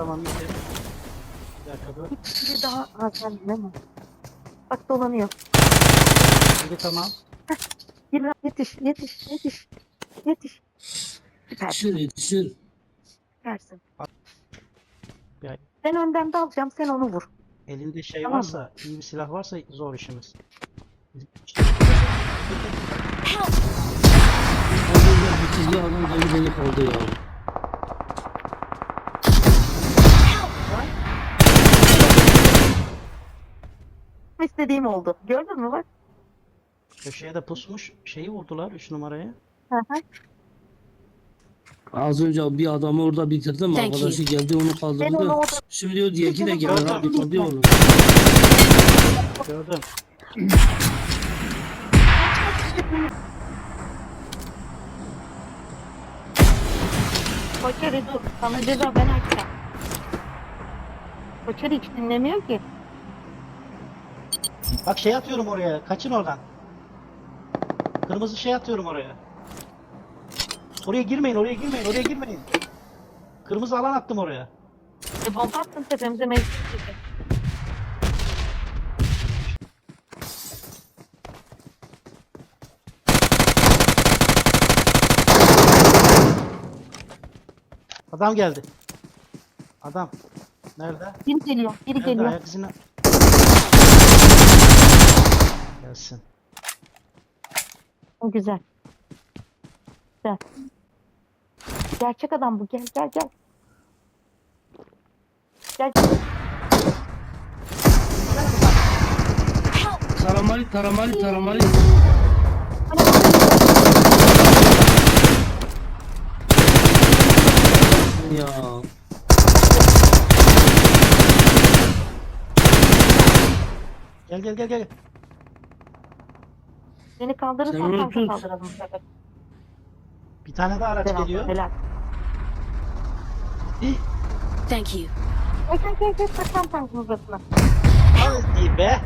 Tamam yeter. Bir dakika dur. Biri daha Hakan değil mi? Bak dolanıyor. Biri tamam. Gir lan, yetiş, yetiş, yetiş. Yetiş. Süpersin, Yetişir yetişir. süpersin. Ben önden dalacağım, sen onu vur. elinde şey Tamam. varsa, iyi bir silah varsa zor işimiz. Az önce bitirdi adam deli deli kaldı ya. İstediğim oldu. Gördün mü bak? Köşeye de pusmuş. Şeyi vurdular 3 numaraya. Hı hı. Az önce bir adamı orada bitirdim. Thank Arkadaşı geldi onu Ben onu kaldırdı. orada Şimdi diyor diğeri de gelir abi kalıyor onu. Gördüm. Koçeri dur. Sana ceza ben açacağım. Koçeri hiç dinlemiyor ki. Bak şey atıyorum oraya. Kaçın oradan. Kırmızı şey atıyorum oraya. Oraya girmeyin, oraya girmeyin, oraya girmeyin. Kırmızı alan attım oraya. E bomba attın tepemize mecbur çıkacak. Adam geldi. Adam. Nerede? Biri geliyor, biri Nerede geliyor. ayak izine? Gelsin. O güzel. Güzel. Gerçek adam bu. Gel gel gel. Gel. Taramali taramali taramali. Ya Gel gel gel gel. Beni kaldırırsan Sen onu kanka tut. kaldıralım. Evet. Bir tane daha araç Helal. geliyor. Helal. Thank you. Gel gel. Kaçan tankın uzasına. Hadi be.